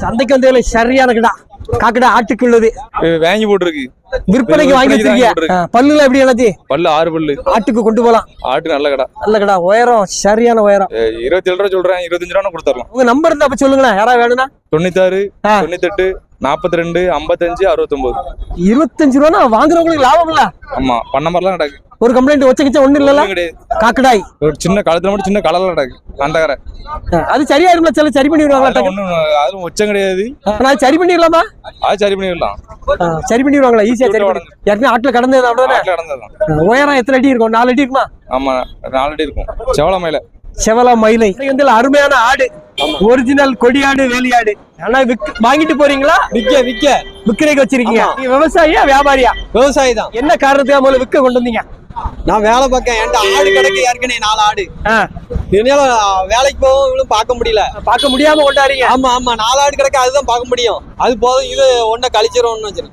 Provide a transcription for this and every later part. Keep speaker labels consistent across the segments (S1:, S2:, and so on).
S1: சந்தைக்கு வந்ததுல சரியான கிடா காக்கடா ஆட்டுக்கு உள்ளது
S2: வாங்கி போட்டுருக்கு.
S1: விற்பனைக்கு வாங்கி. ஆ, பல்லுல எப்படி என்னது
S2: பல்லு ஆறு பல்லு.
S1: ஆட்டுக்கு கொண்டு போலாம்.
S2: ஆட்டு நல்ல கடை.
S1: நல்ல கடா உயரம் சரியான உயரம்.
S2: இருபத்தி ஏழு ரூபா சொல்றேன் இருபத்தஞ்சு ரூபா கொடுத்துடலாம்
S1: உங்க நம்பர் இருந்தா அப்ப சொல்லுங்களேன். யாரா வேணும்னா?
S2: தொண்ணூத்தாறு. தொண்ணூத்தெட்டு நாற்பத்தி ரெண்டு ஐம்பத்தஞ்சு அறுபத்தொன்பது
S1: இருபத்தஞ்சு ரூபா வாங்குறவங்களுக்கு லாபம் இல்ல
S2: ஆமா பண்ண மாதிரிலாம் நடக்கு.
S1: ஒரு கம்ப்ளைண்ட் வச்ச கிச்ச ஒண்ணு இல்லல
S2: கிடையாது.
S1: காக்கடாய்.
S2: ஒரு சின்ன காலத்துல மட்டும் சின்ன கடலாம் நடக்கு அந்த
S1: ஆ, அது சரியாயிரும்ல சில சரி பண்ணிடுவாங்களா?
S2: ஒண்ணும் அதுவும் உச்சம் கிடையாது.
S1: நான் சரி பண்ணிடலாமா?
S2: அது சரி பண்ணிடலாம்.
S1: சரி பண்ணிடுவாங்களா? ஈஸியா சரி பண்ணி ஏற்கனவே ஆட்டுல கடந்தது ஆ, உயரம் எத்தனை அடி இருக்கும்? நாலு அடி இருக்குமா?
S2: ஆமா நாலு அடி இருக்கும். செவல மயில.
S1: செவலா மயிலை. வந்து அருமையான ஆடு. ஒரிஜினல் கொடியாடு வேலியாடு. ஆனா வாங்கிட்டு போறீங்களா?
S3: விக்க விக்க.
S1: விக்கிறதுக்கு வச்சிருக்கீங்க. நீங்க விவசாயியா வியாபாரியா?
S3: விவசாயி தான்.
S1: என்ன காரணத்துக்காக முதல்ல விற்க கொண்டு வந்தீங்க?
S3: நான் வேலை பார்க்கேன் என்கிட்ட ஆடு கிடக்கு ஏற்கனவே நாலு ஆடு. இதனால வேலைக்கு போகவும் பார்க்க முடியல.
S1: பார்க்க முடியாம கொண்டாடுறீங்க
S3: ஆமா ஆமா. நாலு ஆடு கிடக்கு அதுதான் பார்க்க முடியும். அது போதும் இது ஒன்ன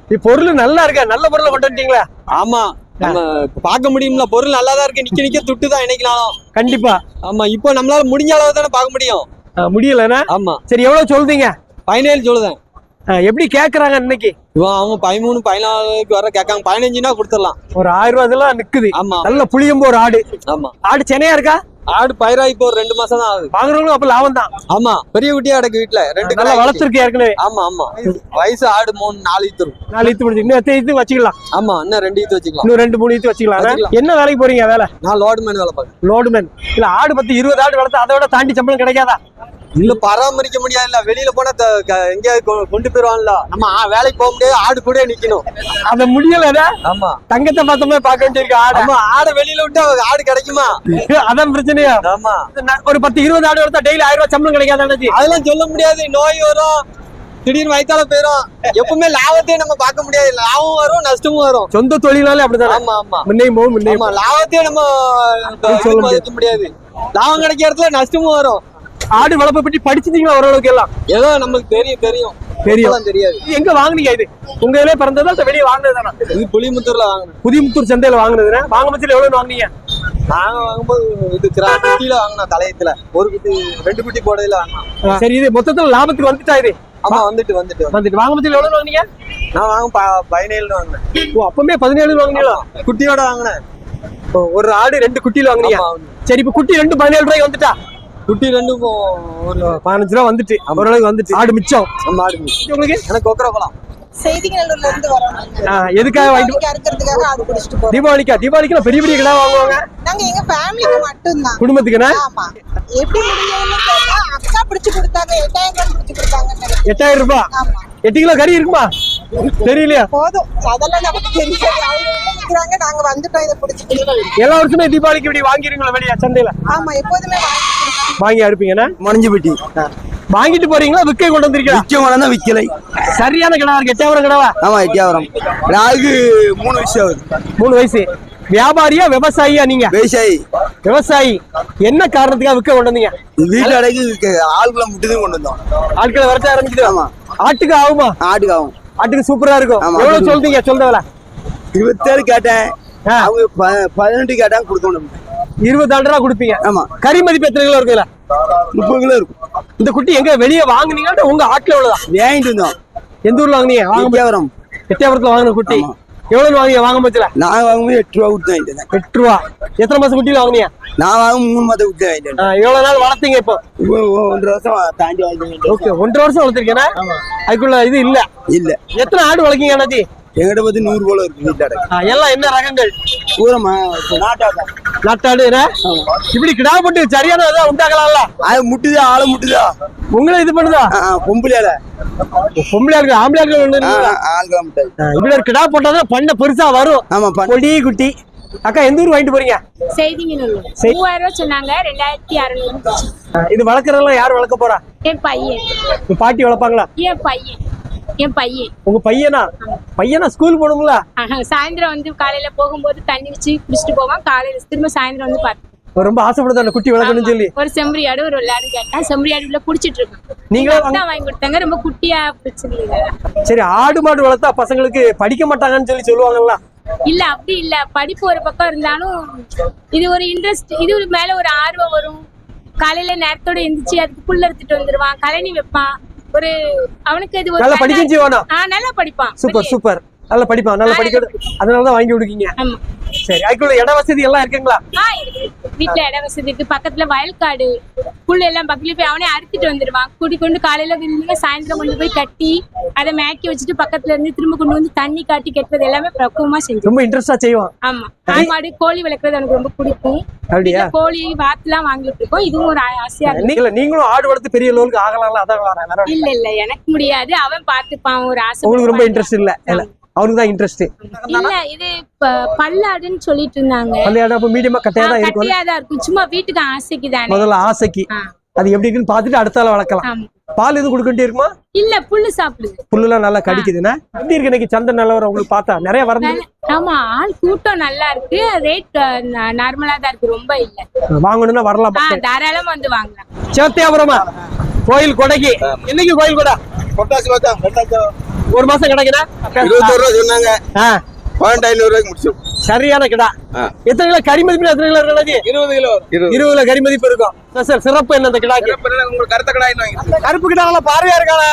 S1: இது பொருள் நல்லா இருக்கா? நல்ல பொருளை கொண்டு வந்துட்டீங்களா?
S3: ஆமா. நம்ம பார்க்க முடியும்ல பொருள் நல்லா தான் இருக்கு நிக்க நிக்க துட்டு தான் என்னைக்கனாலும்.
S1: கண்டிப்பா.
S3: ஆமா இப்போ நம்மளால முடிஞ்ச அளவு தானே பார்க்க முடியும்.
S1: முடியலண்ணா
S3: ஆமா.
S1: சரி எவ்வளவு சொல்றீங்க?
S3: பதினேழு சொல்லுதேன்.
S1: எப்படி கேக்குறாங்க இன்னைக்கு?
S3: இவன் அவங்க பதிமூணு பதினாலுக்கு வர கேட்காங்க பதினஞ்சுனா கொடுத்துடலாம்.
S1: ஒரு ஆயிரம் ரூபாய் இதெல்லாம் நிக்குது.
S3: ஆமா.
S1: நல்ல புளியம்பு ஒரு ஆடு.
S3: ஆமா.
S1: ஆடு சென்னையா இருக்கா?
S3: ஆடு பயிரா இப்போ ஒரு ரெண்டு மாசம் தான் ஆகுது.
S1: வாங்குறவங்களும் அப்ப லாபம் தான்.
S3: ஆமா. பெரிய குட்டியா கிடக்கு வீட்டுல ரெண்டு
S1: நல்லா. வளர்த்துருக்கு ஏற்கனவே.
S3: ஆமா ஆமா. வயசு ஆடு மூணு நாலு ஈத்து
S1: நாலு ஈத்து முடிஞ்சு இன்னும் எத்தனை ஈத்து வச்சுக்கலாம்?
S3: ஆமா இன்னும் ரெண்டு ஈத்து வச்சுக்கலாம்.
S1: இன்னும் ரெண்டு மூணு ஈத்து வச்சுக்கலாம். என்ன வேலைக்கு போறீங்க வேலை?
S3: நான் லோடு மேன் வேலை பார்க்கறேன்.
S1: லோடுமேன். இல்ல ஆடு பத்து இருபது ஆடு வளர்த்தா அதை விட தாண்டி சம்பளம் கிடைக்காதா?
S3: இல்ல பராமரிக்க முடியாதுல்ல. வெளியில போனா த- க- எங்கேயாவது கொ- கொண்டு போயிருவான்ல. நம்ம வேலைக்கு போக முடியாது. ஆடு கூட நிக்கணும்.
S1: அத முடியலடா
S3: ஆமா.
S1: தங்கத்தை பார்த்த மாதிரி பார்க்க வேண்டியிருக்கு ஆடு.
S3: ஆமா ஆடை வெளியில விட்டா ஆடு கிடைக்குமா?
S1: அதான் பிரச்சனையா.
S3: ஆமா.
S1: ஒரு பத்து இருபது ஆடு வளர்த்தா டெய்லி ஆயிரம் ரூபாய் சம்பளம் கிடைக்காதாச்சு
S3: அதெல்லாம் சொல்ல முடியாது. நோய் வரும். திடீர்னு வயித்தால போயிரும். எப்பவுமே லாபத்தையும் நம்ம பார்க்க முடியாது. லாபமும் வரும் நஷ்டமும் வரும்.
S1: சொந்த தொழிலாலே அப்படிதான்?
S3: ஆமா ஆமா.
S1: முன்னையும் போகும் முன்னையும்
S3: லாபத்தையும் நம்ம மதிக்க முடியாது. லாபம் கிடைக்கிற இடத்துல நஷ்டமும் வரும்.
S1: ஆடு வளர்ப்பை பற்றி படிச்சிட்டீங்களா ஓரளவுக்கு எல்லாம்?
S3: ஏதோ நமக்கு தெரியும் தெரியும்.
S1: தெரியும்.
S3: தெரியாது.
S1: இது எங்க வாங்குனீங்க இது? உங்க இதுல பிறந்ததா இல்ல வெளியே வாங்குனது தானா?
S3: இது புளிமுத்தூர்ல வாங்கினேன்
S1: புதியமுத்தூர் சந்தையில வாங்குனதுன்னா வாங்க பட்சத்துல எவ்வளவு வாங்குனீங்க?
S3: நாங்க வாங்கும்போது இது குட்டியில வாங்கினோம் தலையத்துல. ஒரு குட்டி ரெண்டு குட்டி போடையில வாங்கினோம்.
S1: சரி இது மொத்தத்துல லாபத்துக்கு வந்துட்டா இது?
S3: ஆமா வந்துட்டு வந்துட்டு வந்து.
S1: வந்துட்டு. வாங்க பட்சத்துல எவ்வளவு வாங்குனீங்க?
S3: நான் வாங்க ப- பதினேழுன்னு வாங்கினேன்.
S1: ஓ அப்பமே பதினேழு வாங்குனீங்களா?
S3: குட்டியோட வாங்கினேன்.
S1: ஒரு ஆடு ரெண்டு குட்டியில வாங்குனீங்க. சரி இப்ப குட்டி ரெண்டு பதினேழு ரூபாய்க்கு வந்துட்டா?
S3: குட்டி ரெண்டும் ஒரு
S1: பதினஞ்சு ரூபா வந்துட்டு. ஓரளவுக்கு வந்துட்டு. ஆடு மிச்சம்.
S3: மாடு
S1: உங்களுக்கு?
S3: எனக்கு கொக்கர பழம்.
S4: செய்திகளூர்ல இருந்து வரோம் நாங்க.
S1: ஆ, எதுக்காக வாங்கிட்டு
S4: தீபாவளிக்கு அறுக்கிறதுக்காக ஆடு பிடிச்சிட்டு போறோம்.
S1: தீபாவளிக்கா? தீபாவளிக்கு பெரிய பெரிய கிடா வாங்குவாங்க.
S4: நாங்க எங்க ஃபேமிலிக்கு மட்டும்தான்.
S1: குடும்பத்துக்குன்னா
S4: ஆமா. எப்படி அக்கா பிடிச்சு கொடுத்தாங்க எட்டாயிரம் பிடிச்சு நினைக்கிறேன்.
S1: எட்டாயிரம் ரூபாய்
S4: ஆமா.
S1: எட்டு கிலோ கறி இருக்குமா? தெரியலையா?
S4: போதும். அதெல்லாம் நமக்கு தெரியாது. நாங்க வந்துட்டோம் இதை பிடிச்சிட்டு
S1: எல்லா வருஷமே தீபாவளிக்கு இப்படி வாங்கிருங்களா வெளியே சந்தையில?
S4: ஆமா எப்போதுமே
S1: வாங்கி அறுப்பீங்கன்னா
S5: மணிஞ்சுபட்டி
S1: வாங்கிட்டு போறீங்களா? விற்க கொண்டு வந்திருக்கீங்களா?
S5: விற்க கொண்டாந்தா விற்கலை.
S1: சரியான கிடா இருக்கு. எட்டாயிரம் கிடவா?
S5: ஆமா எட்டியாவரம் ராகு மூணு விஷயம் ஆகுது.
S1: மூணு வயசு. வியாபாரியா விவசாயியா நீங்க?
S5: விவசாயி.
S1: விவசாயி. என்ன காரணத்துக்காக விற்க கொண்டு வந்தீங்க?
S5: வீட்டு அடைக்கு ஆளுக்குள்ள முட்டுதான் கொண்டு வந்தோம்.
S1: ஆட்களை வரட்ட ஆரம்பிச்சுட்டு
S5: ஆமா.
S1: ஆட்டுக்கு ஆகுமா?
S5: ஆட்டுக்கு ஆகும்.
S1: ஆட்டுக்கு சூப்பரா இருக்கும். எவ்வளவு. சொல்றீங்க? சொல்றவல
S5: இருபத்தேழு கேட்டேன். அவங்க பதினெட்டு கேட்டாங்க கொடுக்கணும்
S1: இருபது ஆண்டு ரூபா கொடுப்பீங்க.
S5: ஆமா.
S1: கறி மதிப்பு எத்தனை கிலோ இருக்குல்ல
S5: முப்பது கிலோ இருக்கும்.
S1: இந்த குட்டி எங்க வெளியே வாங்குனீங்களா உங்க ஆட்டுல உள்ளதா
S5: வாங்கிட்டு வந்தோம்.
S1: எந்த ஊர்ல வாங்குனீங்க? வாங்க
S5: எட்டியாவரம்
S1: எட்டாயிரத்துல வாங்கின குட்டி. எவ்வளவு வாங்குனீங்க? வாங்க பட்சல
S5: நான் வாங்கும்போது எட்டு ரூபா கொடுத்து வாங்கிட்டு வந்தேன்.
S1: எட்டு ரூபா. எத்தனை மாசம் குட்டியில வாங்குனீங்க?
S5: நான் வாங்கும் மூணு மாதம் கொடுத்து வாங்கிட்டு வந்தேன்.
S1: ஆ, எவ்வளவு நாள் வளர்த்தீங்க இப்போ.
S5: ஒன்றரை வருஷம் தாண்டி வாங்கிட்டு
S1: ஓகே ஒன்றரை வருஷம் வளர்த்துருக்கேனா? அதுக்குள்ள இது இல்ல.
S5: இல்ல.
S1: எத்தனை ஆடு வளர்க்கீங்க அண்ணாச்சி?
S5: எங்கிட்ட பார்த்து நூறு போல இருக்கு
S1: எல்லாம் என்ன ரகங்கள்?
S5: பூரமா
S1: நாட்டாடு என்ன? இப்படி கிடா போட்டு சரியான இதா உண்டாக்கலாம்ல?
S5: அது முட்டுதா ஆளை முட்டுதா.
S1: உங்களை இது பண்ணுதா?
S5: பொம்பளையால.
S1: பொம்பளை இருக்கு ஆம்பளை இருக்கு
S5: ஆள்களா முட்டாது
S1: இப்படி ஒரு கிடா போட்டாதான் பண்ண பெருசா வரும்.
S5: ஆமா
S1: கொடி குட்டி. அக்கா எந்த ஊர் வாங்கிட்டு போறீங்க?
S6: செய்திங்க நல்லூர்
S1: செய்-
S6: மூவாயிரம் ரூபாய் சொன்னாங்க ரெண்டாயிரத்தி அறுநூறு
S1: இது வளர்க்கறதெல்லாம் யார் வளர்க்க போறா?
S6: என் பையன்.
S1: பாட்டி வளர்ப்பாங்களா?
S6: என் பையன். என் பையன்.
S1: உங்க பையனா? பையனா ஸ்கூல் போகணுங்களா
S6: ஆஹா, சாயந்தரம் வந்து காலையில போகும்போது தண்ணி வச்சு குடிச்சிட்டு போவான். காலையில திரும்ப சாயந்தரம் வந்து பார்த்து
S1: ரொம்ப ஆசைப்படுது அந்த குட்டி வளர்க்கணும்னு சொல்லி?
S6: ஒரு செம்பரி ஆடு ஒரு வெள்ளாடு கேட்டேன் செம்பரி ஆடு உள்ள குடிச்சிட்டு இருக்கான்.
S1: நீங்களே
S6: வாங்கி கொடுத்தாங்க. ரொம்ப குட்டியா பிடிச்சிருந்தது
S1: சரி ஆடு மாடு வளர்த்தா பசங்களுக்கு படிக்க மாட்டாங்கன்னு சொல்லி சொல்லுவாங்கல்ல?
S6: இல்ல அப்படி இல்ல. படிப்பு ஒரு பக்கம் இருந்தாலும் இது ஒரு இன்ட்ரெஸ்ட் இது ஒரு மேல ஒரு ஆர்வம் வரும். காலையில நேரத்தோட எந்திரிச்சு அதுக்கு புல் எடுத்துட்டு வந்துருவான். கழனி வைப்பான். ஒரு அவனுக்கு இது
S1: நல்லா படிக்கும் செய்வானா
S6: ஆ நல்லா படிப்பான்.
S1: சூப்பர். சூப்பர். நல்லா படிப்பான் நல்லா படிக்கிறது அதனாலதான் வாங்கி கொடுக்கீங்க. சரி அதுக்குள்ள இட வசதி எல்லாம் இருக்குங்களா?
S6: வீட்டுல இட வசதி இருக்கு. பக்கத்துல வயல்காடு புல் எல்லாம் பக்கத்துல போய் அவனே அறுத்துட்டு வந்துடுவான் கூட்டி கொண்டு காலையில விருந்து சாயந்தரம் கொண்டு போய் கட்டி அதை மேக்கி வச்சுட்டு பக்கத்துல இருந்து திரும்ப கொண்டு வந்து தண்ணி காட்டி கட்டுறது எல்லாமே பக்குவமா செஞ்சு
S1: ரொம்ப இன்ட்ரெஸ்டா செய்வான்.
S6: ஆமா. ஆடு கோழி வளர்க்கறது எனக்கு ரொம்ப பிடிக்கும்.
S1: அப்படியா?
S6: வீட்ல கோழி வாத்துலாம் வாங்கிட்டு இருக்கோம். இதுவும் ஒரு ஆசையா இருக்கு.
S1: நீங்கள நீங்களும் ஆடு வளர்த்து பெரிய அதான் வேற ஒண்ணும்
S6: இல்ல இல்ல எனக்கு முடியாது. அவன் பாத்துப்பான் ஒரு ஆசை
S1: உங்களுக்கு ரொம்ப இன்ட்ரெஸ்ட் இல்ல? தான் இன்ட்ரெஸ்ட்
S6: இல்ல இது ப- பல்லாடுன்னு சொல்லிட்டு இருந்தாங்க
S1: அந்த இடம் அப்ப மீடியமா கட்டையா தான் இருக்கும்.
S6: சும்மா வீட்டுக்கு ஆசைக்கு தானே?
S1: முதல்ல ஆசைக்கு. அது எப்படி இருக்குன்னு பார்த்துட்டு அடுத்தால வளர்க்கலாம். பால் எதுவும் கொடுக்க வேண்டி இருக்குமா
S6: இல்ல புல்லு சாப்பிடுது
S1: புல்லுலாம் நல்லா கடிக்குதுன்னா? எப்படி இருக்கு இன்னைக்கு சந்தை நிலவரம் உங்களுக்கு பார்த்தா? நிறைய
S6: நல்ல- ஆமா ஆள் கூட்டம் நல்லா இருக்கு. ரேட் நார்மலா தான் இருக்கு. ரொம்ப இல்ல.
S1: வாங்கணும்னா வரலாம்
S6: ஆ தாராளமா வந்து வாங்கலாம்.
S1: சேத்தியாபுரமா? கோயில் கொடைக்கு என்னைக்கு கோயில் கொடை?
S5: பொட்டாசி பார்த்தா
S1: ஒரு மாசம் கிடைக்குதா?
S5: இருபத்தோரு ரூபா சொன்னாங்க. பன்னெண்டு ஐநூறு ரூபாய்க்கு முடிச்சோம்
S1: சரியான கிடா. எத்தனை கிலோ கறி மதிப்பு எத்தனை கிலோ இருக்கு
S2: இருபது கிலோ
S5: இருபது.
S1: கிலோ கறி மதிப்பு இருக்கும். சார் சிறப்பு என்ன அந்த கிடாக்கு?
S5: உங்களுக்கு கருத்த வாங்கி
S1: கருப்பு கிடாங்களா பார்வையா இருக்காங்க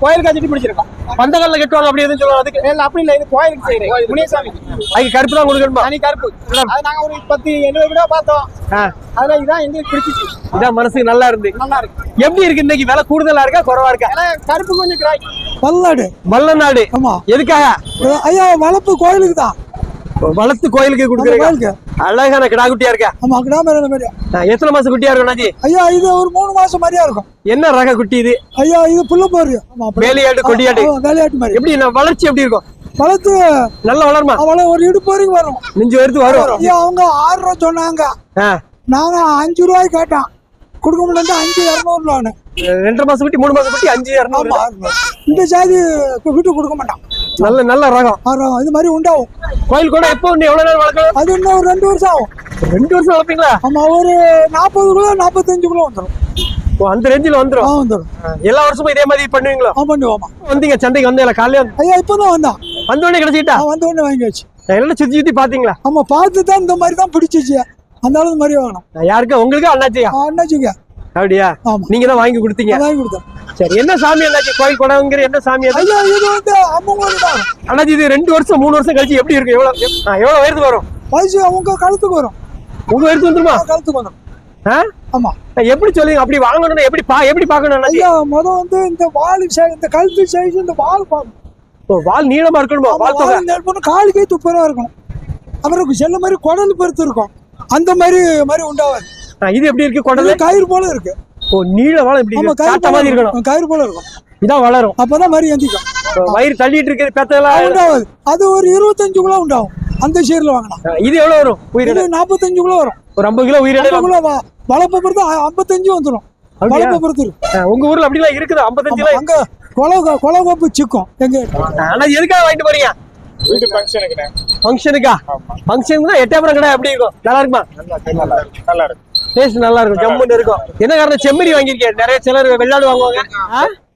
S1: கோயில் காட்சிட்டு பிடிச்சிருக்கோம். பந்தகல்ல கட்டுவாங்க அப்படி எதுவும் சொல்லுவாங்க அதுக்கு?
S3: இல்ல அப்படி இல்ல இது கோயிலுக்கு செய்யறேன். முனியசாமி.
S1: அதுக்கு கருப்பு தான் கொடுக்கணுமா?
S3: தனி கருப்பு. அது நாங்க ஒரு பத்து எழுபது விட பார்த்தோம்.
S1: ஆ,
S3: அதுல இதான் எங்களுக்கு பிடிச்சிச்சு.
S1: இதான் மனசுக்கு நல்லா இருந்து.
S3: நல்லா இருக்கு.
S1: எப்படி இருக்கு இன்னைக்கு விலை கூடுதலா இருக்கா குறவா இருக்கா?
S3: ஏன்னா கருப்பு கொஞ்சம் கிராய்
S7: பல்லாடு.
S1: வல்லநாடு
S7: ஆமா.
S1: எதுக்காக?
S7: ஐயா வளர்ப்பு கோயிலுக்கு தான்.
S1: வளர்த்து கோயிலுக்கு கொடுக்குறீங்க? அழகான கிடா குட்டியா இருக்கா
S7: ஆமா கிராம மாதிரி
S1: ஆ, எத்தனை மாசம் குட்டியா இருக்கும் அண்ணாஜி
S7: ஐயா இது ஒரு மூணு மாசம் மாதிரியா இருக்கும்.
S1: என்ன ரக குட்டி இது?
S7: ஐயா இது புள்ள போரு ஆமா அப்படி.
S1: வேலையாடு கொடியாடு
S7: ஆ, வேலையாட்டு மாதிரி.
S1: எப்படி வளர்ச்சி எப்படி இருக்கும்?
S7: வளர்த்து
S1: நல்லா வளருமா?
S7: அவளை ஒரு இடுப்பு வரைக்கும் வரும்.
S1: நெஞ்சு வறுத்து வரும்.
S7: ஐயா அவங்க ஆறு ரூபா சொன்னாங்க. நாங்க அஞ்சு ரூபாய்க்கு கேட்டோம் கொடுக்க முடியல அஞ்சு இரநூறுவான்னு
S1: ரெண்டரை மாசம் குட்டி மூணு மாசம் குட்டி அஞ்சு இரநூறு.
S7: இந்த ஜாதி விட்டு கொடுக்க மாட்டான்.
S1: நல்ல நல்ல ரகம்.
S7: ரூபா. இது மாதிரி உண்டாகும்.
S1: கோயில் கூட எப்போ எவ்வளவு நேரம் வளர்க்கணும்?
S7: அது இன்னும் ஒரு ரெண்டு வருஷம் ஆகும்.
S1: ரெண்டு வருஷம் வளர்ப்பீங்களா?
S7: ஆமா ஒரு நாற்பது கிலோ நாற்பத்தஞ்சு கிலோ வந்துடும்
S1: ஓ, அந்த ரேஞ்சில்
S7: ஆ
S1: வந்துரும்.
S7: வந்துடும்
S1: எல்லா வருஷமும் இதே மாதிரி பண்ணுவீங்களோ?
S7: ஆ பண்ணுவோமா
S1: வந்தீங்க சந்தைக்கு வந்தீங்களா காலையில வந்து-
S7: ஐயா இப்பதான் வந்தான்.
S1: வந்த உடனே கிடைச்சிட்டா?
S7: நான் வந்த உடனே வாங்கியாச்சு
S1: எல்லாம் சுத்தி சுத்தி பாத்தீங்களா?
S7: ஆமா பார்த்து தான் இந்த மாதிரி தான் பிடிச்சிச்சு. அந்த அளவு மாதிரி வாங்கணும்
S1: யாருக்கு? உங்களுக்கு? அண்ணாச்சியா
S7: அண்ணாச்சிங்க
S1: அப்படியா. நீங்க தான் வாங்கி கொடுத்தீங்க.
S7: வாங்கி கொடுத்தேன்.
S1: சரி என்ன சாமி அண்ணாச்சி? கோயில் கொடங்கிற என்ன சாமி
S7: இது வந்து
S1: அண்ணாச்சி இது ரெண்டு வருஷம் மூணு வருஷம் கழிச்சு எப்படி இருக்கு? எவ்வளவு எவ்வளவு உயரத்துக்கு வரும்?
S7: வயசு அவங்க கழுத்துக்கு வரும்.
S1: உங்க உயரத்து வந்துருமா?
S7: கழுத்துக்கு
S1: ஆ?
S7: ஆமா.
S1: எப்படி சொல்லுங்க அப்படி வாங்கணும்னா எப்படி பா எப்படி அண்ணாச்சி?
S7: ஐயா முத வந்து இந்த வால் இந்த கழுத்து சைஸ் இந்த வால் பார்க்கணும்
S1: வால் நீளமா இருக்கணுமா? வால் தொகை?
S7: காலுக்கே துப்பரா இருக்கணும். அப்புறம் செல்ல மாதிரி குடல் பெருத்து இருக்கும். அந்த மாதிரி மாதிரி உண்டாவாது.
S1: இது எப்படி இருக்கு குடல்?
S7: இது கயிறு போல இருக்கு.
S1: ஓ நீள வாழை எப்படி
S7: ஆமா
S1: இருக்கு?
S7: கயிறு
S1: காட்ட மாதிரி இருக்கணும்.
S7: இருக்கும். கயிறு போல இருக்கும்.
S1: இதான் வளரும்.
S7: அப்பதான் மாதிரி எந்திக்கும்
S1: ஓ, வயிறு தள்ளிட்டு இருக்கிறது பெத்தெல்லாம்
S7: உண்டாவாது அது ஒரு இருபத்தஞ்சு கிலோ உண்டாகும். அந்த சீரில் வாங்கலாம்.
S1: இது எவ்வளவு வரும்? உயிரிட?
S7: இது நாற்பத்தஞ்சு கிலோ வரும்.
S1: ஒரு ஐம்பது கிலோ உயிரிட
S7: ஐம்பது கிலோ வளர்ப்பை பொறுத்து ஐம்பத்தஞ்சு வந்துடும்
S1: அப்படியா?
S7: வளர்ப்பை பொறுத்து இருக்கு.
S1: உங்க ஊர்ல அப்படிலாம் இருக்குது? ஐம்பத்தஞ்சு
S7: அங்க கொலை கொலை கோப்பு சிக்கும். எங்க
S1: ஆனா எதுக்காக வாங்கிட்டு போறீங்க?
S2: வீட்டு ஃபங்க்ஷனுக்குண்ணே
S1: ஃபங்க்ஷனுக்கா ஃபங்க்ஷனுக்கு தான் எட்டாயிரம் கடை எப்படி இருக்கும்? நல்லா இருக்குமா?
S2: நல்லா இருக்கு.
S1: டேஸ்ட் நல்லா இருக்கும் ஜம்முன்னு இருக்கும். என்ன காரணம்? செம்மறி வாங்கியிருக்கேன். நிறைய சிலர் வெள்ளாடு வாங்குவாங்க?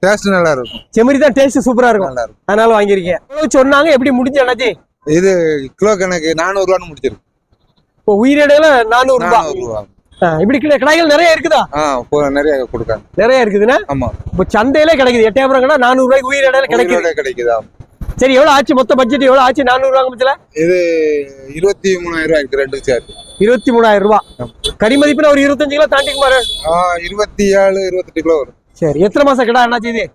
S5: டேஸ்ட் நல்லா இருக்கும்
S1: செம்மறி தான் டேஸ்ட் சூப்பரா இருக்கும்.
S5: நல்லா இருக்கும்
S1: அதனால வாங்கியிருக்கேன். எவ்வளவு சொன்னாங்க எப்படி முடிஞ்சு அண்ணாச்சி
S5: இது கிலோ கணக்கு நானூறு ரூபான்னு முடிச்சிருக்கு.
S1: இப்போ உயிரிடையில நானூறு ரூபாய் இப்படி கிடை- கடைகள் நிறைய இருக்குதா?
S5: நிறைய கொடுக்காங்க.
S1: நிறைய இருக்குதுன்னா?
S5: ஆமா.
S1: இப்போ சந்தையில கிடைக்குது. எட்டாயிரம் கடை நானூறு ரூபாய்க்கு உயிரிடையில கிடைக்குது.
S5: உயிரோட கிடைக்குதா?
S1: சரி எவ்வளவு ஆச்சு? மொத்த பட்ஜெட் எவ்வளவு ஆச்சு? நானூறு ரூபாய் பட்சத்துல
S5: இது இருபத்தி மூணாயிரம் ரூபாய் இருக்கு ரெண்டு சேர்த்து
S1: இருபத்தி மூணாயிரம் ரூபாய் கறி மதிப்புல ஒரு இருபத்தஞ்சு கிலோ தாண்டிக்கு மாறு
S5: ஆ இருபத்தி ஏழு இருபத்தெட்டு கிலோ வரும்.
S1: சரி எத்தனை மாசம் கடை? அண்ணாச்சி இது?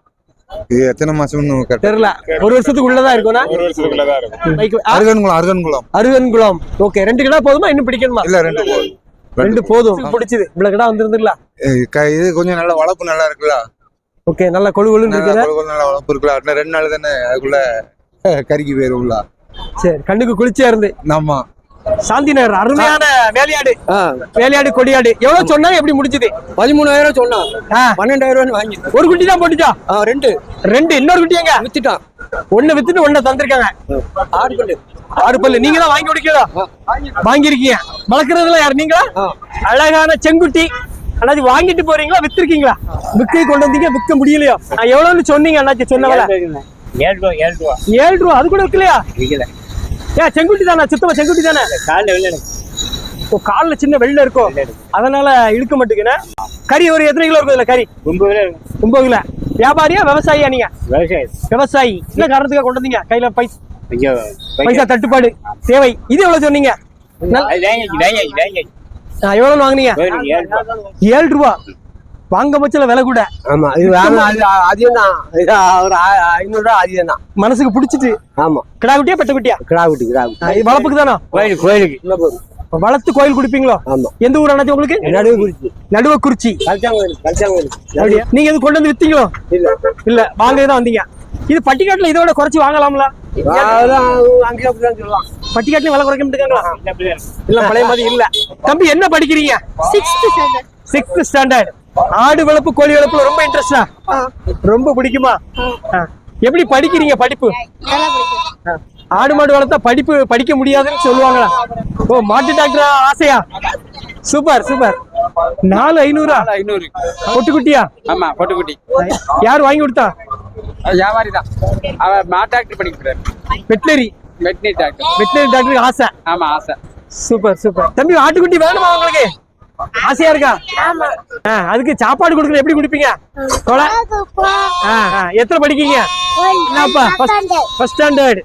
S5: இது எத்தனை மாசம்னு கரெக்ட்
S1: தெரியல. ஒரு வருஷத்துக்கு உள்ளதா இருக்கும்னா
S2: ஒரு வருஷத்துக்குள்ளதான் இருக்கும்.
S5: அருகன்குளம் அருகன்குளம்
S1: அருகன்குளம் ஓகே ரெண்டு கிடா போதுமா? இன்னும் பிடிக்கணுமா?
S5: இல்ல ரெண்டு போதும்.
S1: ரெண்டு போதும். பிடிச்சது. இவ்வளவு கிடா
S5: க- இது கொஞ்சம் நல்ல வளர்ப்பு நல்லா இருக்குல்ல?
S1: ஓகே நல்ல கொழு கொழுன்னு
S5: நல்லா
S1: இருக்குது?
S5: கொழுகொழு நல்லா வளர்ப்பு இருக்குல்ல. இன்னும் ரெண்டு நாள் தானே அதுக்குள்ள கறிக்கு போயிரும்ல
S1: சரி கண்ணுக்கு குளிர்ச்சியா இருந்து.
S5: ஆமா.
S1: சாந்தி நகர் அருமையான வேலையாடு. வேலையாடு கொடியாடு. எவ்வளவு சொன்னாங்க எப்படி முடிஞ்சது?
S3: பதிமூணாயிரம் சொன்னான்
S1: ஆ,
S3: பன்னெண்டாயிரம் ரூபாய் வாங்கி.
S1: ஒரு குட்டி தான் போட்டுச்சா?
S3: ரெண்டு.
S1: ரெண்டு. இன்னொரு குட்டி எங்க?
S3: வித்துட்டான்.
S1: ஒண்ணு வித்துட்டு ஒண்ணு தந்திருக்காங்க.
S3: ஆறு பல்லு.
S1: ஆறு பல்லு. நீங்க தான் வாங்கி குடிக்கிறதா வாங்கியிருக்கீங்க. வளர்க்கறதுல யார்? நீங்களா? அழகான செங்குட்டி. அண்ணாச்சி வாங்கிட்டு போறீங்களா? வித்திருக்கீங்களா? விக்கை கொண்டு வந்தீங்க விற்க முடியலையோ? நான் எவ்வளவுன்னு சொன்னீங்க அண்ணாச்சி சொன்னவள
S3: ஏழு ரூபா ஏழு ரூபா
S1: ஏழு ரூபா. அது கூட விற்கலையா
S3: விற்கல
S1: ஏன் செங்குட்டி தானே? சுத்தமா செங்குட்டி தானே?
S3: காலைல வெளில
S1: இப்போ கால்ல சின்ன வெள்ளம் இருக்கும். அதனால இழுக்க மாட்டேங்குன்னு கறி ஒரு எத்தனை கிலோ இருக்கும் இதுல கறி?
S3: ஒன்பது
S1: ஒன்பது கிலோ. வியாபாரியா விவசாயியா நீங்க?
S8: விவசாயம்
S1: விவசாயி. என்ன காரணத்துக்காக கொண்டு வந்தீங்க? கையில பைசா. பைசா தட்டுப்பாடு. தேவை. இது எவ்வளவு சொன்னீங்க? எவ்வளவு வாங்குனீங்க? ஏழு ரூபா. வாங்க பட்சல விலை கூட.
S9: ஆமா இது அது அதிகம் தான் ஒரு ஆ- ஐநூறு ரூபா அதிகம் தான்
S1: மனசுக்கு பிடிச்சிட்டு.
S9: ஆமா.
S1: கிடா குட்டியா பெட்ட குட்டியா?
S9: கிடா குட்டி கிடா குட்டி.
S1: வளர்ப்புக்கு தானோ?
S9: கோயிலுக்கு கோயிலுக்கு.
S1: வளர்த்து கோயில் குடிப்பீங்களோ?
S9: ஆமா.
S1: எந்த ஊர் அண்ணாச்சி உங்களுக்கு?
S9: நடுவு குறிச்சி.
S1: நடுவ குறிச்சி அப்படியா? நீங்க இது கொண்டு வந்து வித்தீங்களோ?
S9: இல்ல.
S1: இல்ல வாங்க தான் வந்தீங்க. இது பட்டிக்காட்டுல இதோட குறைச்சு வாங்கலாம்ல?
S9: அதான் அங்கே அப்படிதான் சொல்லலாம்.
S1: பட்டிக்காட்டுல விலை குறைக்க மாட்டேங்காங்களா இல்ல பழைய மாதிரி இல்ல. தம்பி என்ன படிக்கிறீங்க?
S6: சிக்ஸ்த் ஸ்டாண்டர்ட்
S1: சிக்ஸ்த் ஸ்டாண்டர்ட் ஆடு வளர்ப்பு கோழி வளர்ப்புல ரொம்ப இன்ட்ரெஸ்டா ரொம்ப பிடிக்குமா. எப்படி படிக்கிறீங்க படிப்பு. ஆடு மாடு வளர்த்தா படிப்பு படிக்க முடியாதுன்னு சொல்லுவாங்களா? ஓ மாட்டு டாக்டரா ஆசையா? Super super. நாலு ஐநூறா?
S10: ஐநூறு.
S1: பொட்டுக்குட்டியா?
S10: ஆமா பொட்டுக்குட்டி.
S1: யார் வாங்கி கொடுத்தா?
S10: வியாபாரி தான். அவன் மாட்டாக்டர் படிக்கிறார்
S1: வெட்னரி
S10: வெட்டினரி. டாக்டர்.
S1: வெட்னரி டாக்டருக்கு ஆசை.
S10: ஆமா ஆசை.
S1: Super super. தம்பி ஆட்டுக்குட்டி வேணுமா உங்களுக்கு? ஆசையா இருக்கா? அதுக்கு சாப்பாடு கொடுக்கணும். எப்படி குடிப்பீங்க? எத்தனை படிக்கீங்க? என்னப்பா? ஃபர்ஸ்ட் ஸ்டாண்டர்ட்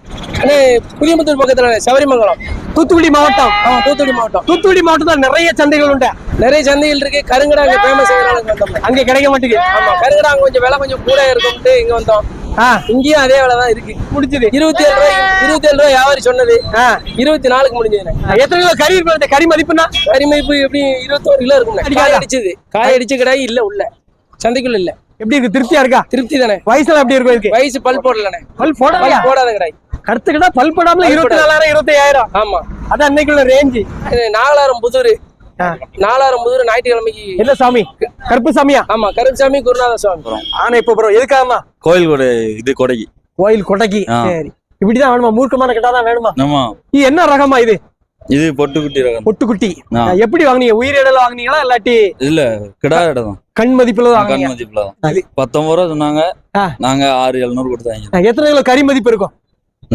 S10: புளியமுத்தூர் பக்கத்துல சபரிமங்கலம்.
S1: தூத்துக்குடி மாவட்டம்.
S10: தூத்துக்குடி மாவட்டம்.
S1: தூத்துக்குடி மாவட்டம் தான் நிறைய சந்தைகள் உண்டு.
S10: நிறைய சந்தைகள் இருக்கு. கருங்கடா அங்க ஃபேமஸ்
S1: அங்க கிடைக்க மாட்டேங்குது.
S10: ஆமா கருங்கடா அங்க கொஞ்சம் விலை கொஞ்சம் கூட இருக்கும்ட்டு இங்க வந்தோம். இங்கேயும் அதே விலை தான் இருக்கு.
S1: முடிஞ்சது.
S10: இருபத்தி ஏழு ரூபாய் இருபத்தி ஏழு ரூபாய் வியாபாரி சொன்னது. இருபத்தி நாலுக்கு முடிஞ்சது
S1: எத்தனை கிலோ கறி இருக்கும் இந்த கறி மதிப்புனா
S10: கரிமைப்பு எப்படி இருபத்தோரு கிலோ இருக்கும்? காய் அடிச்சது. காய் அடிச்ச கடாய் இல்ல உள்ள. சந்தைக்குள்ள இல்ல.
S1: எப்படி இருக்கு திருப்தியா இருக்கா?
S10: திருப்தி தானே
S1: வயசுல எப்படி இருக்கும்
S10: வயசு பல் போடலண்ணே.
S1: பல்
S10: பல் போடாத கடாய்.
S1: கருத்துக்கிட்டா பல் போடாமல இருபத்தி. நாலாயிரம் இருபத்தி ஐயாயிரம்
S10: ஆமா.
S1: அதான் அன்னைக்குள்ள ரேஞ்சு
S10: நாலாயிரம் புதூர். நாலாயிரம் புதூர் ஞாயிற்றுக்கிழமைக்கு
S1: என்ன சாமி? கருப்பு சாமியா
S10: ஆமா கருப்பசாமி குருநாத சுவாமி
S1: ஆனா இப்ப ப்ரோ எதுக்காகமா
S11: கோயில் கூட இது கொடைக்கு
S1: கோயில் கொடைக்கு. சரி. இப்படிதான் வேணுமா? மூர்க்கமான கிட்டாதான் வேணுமா? இது என்ன ரகமா இது?
S11: இது பொட்டுக்குட்டி ரகம்.
S1: பொட்டுக்குட்டி. எப்படி வாங்குனீங்க? உயிர் இடல வாங்குனீங்களா இல்லாட்டி
S11: இல்ல கிடா இடம்
S1: கண் மதிப்புல தான்
S11: கண் மதிப்புல தான். பத்தொன்பது ரூபா சொன்னாங்க. நாங்க ஆறு எழுநூறு கொடுத்தாங்க
S1: எத்தனை கிலோ கறி மதிப்பு இருக்கும்?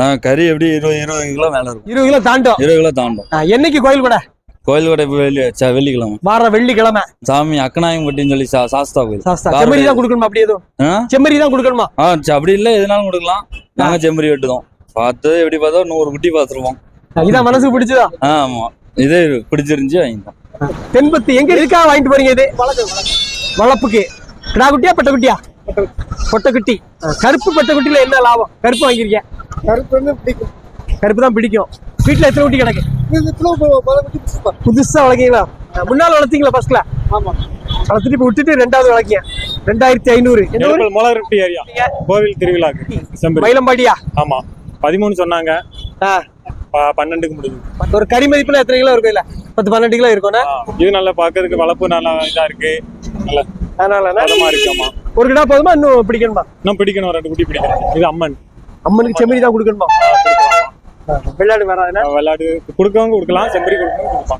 S11: நாங்க கறி எப்படி இருபது இருபது கிலோ மேல இருக்கும்.
S1: இருபது கிலோ தாண்டும்.
S11: இருபது கிலோ தாண்டும்.
S1: என்னைக்கு கோயில் கூட?
S11: கோயில் கூட இப்ப வெள்ளி ச- வெள்ளிக்கிழமை.
S1: வார வெள்ளிக்கிழமை.
S11: சாமி அக்கநாயம்பட்டின்னு சொல்லி சா- சாஸ்தா கோயில்.
S1: சாஸ்தா.
S11: வார
S1: செம்மறி தான். கொடுக்கணுமா அப்படி எதுவும்?
S11: ஆ?
S1: செம்மறி தான் கொடுக்கணுமா?
S11: ஆ ச- அப்படி இல்ல எதுனாலும் கொடுக்கலாம். நாங்க செம்மறி வெட்டுதோம். பார்த்து எப்படி பார்த்தா நூறு குட்டி பார்த்துருவோம்
S1: ஆ, இதான் மனசுக்கு பிடிச்சதா?
S11: ஆ, ஆமா. இது பிடிச்சிருந்துச்சு வாங்கிட்டோம்.
S1: தென்பத்து எங்க எதுக்காக வாங்கிட்டு போறீங்க இது? வளப்புக்கு கிடா குட்டியா பட்ட குட்டியா? பொட்டக்குட்டி ஆ, கருப்பு பட்ட குட்டியில என்ன லாபம்? கருப்பு வாங்கிருக்கேன்
S12: கருப்பு வந்து பிடிக்கும்.
S1: கருப்பு தான் பிடிக்கும். வீட்டுல எத்தனை குட்டி கிடக்கு?
S12: இது கிலோ பதினஞ்சு பிடிச்சிப்பா
S1: புதுசா வளர்க்கீங்களா? முன்னால வளர்த்தீங்களா ஃபர்ஸ்ட்ல
S12: ஆமா.
S1: வளர்த்துட்டு இப்ப விட்டுட்டு ரெண்டாவது வளர்க்கீங்க. ரெண்டாயிரத்தி ஐநூறு.
S8: மொளகருப்பட்டி ஏரியா. கோவில் திருவிழாக்கு. செம்பரி
S1: மயிலம்பாடியா?
S8: ஆமா. பதிமூணு சொன்னாங்க.
S1: ஆ,
S8: பன்னெண்டுக்கு முடிஞ்சு
S1: ஒரு கறி மதிப்புல எத்தனை கிலோ இருக்கும் இல்ல பத்து பன்னெண்டு கிலோ இருக்கும்னா
S8: இது நல்லா பாக்குறதுக்கு வளர்ப்பு நல்லா இதா இருக்கு. நல்லா
S1: அதனால
S8: பதமா இருக்கு ஆமா.
S1: ஒரு கிடா போதுமா? இன்னும் பிடிக்கணுமா?
S8: இன்னும் பிடிக்கணும் ரெண்டு குட்டி பிடிக்கணும். இது அம்மன்.
S1: அம்மனுக்கு செம்மறி தான் கொடுக்கணுமா? விளையாடு வராதுன்னா?
S8: விளையாடு கொடுக்கவங்க கொடுக்கலாம் செம்பரி கொடுக்கவங்க கொடுப்பாங்க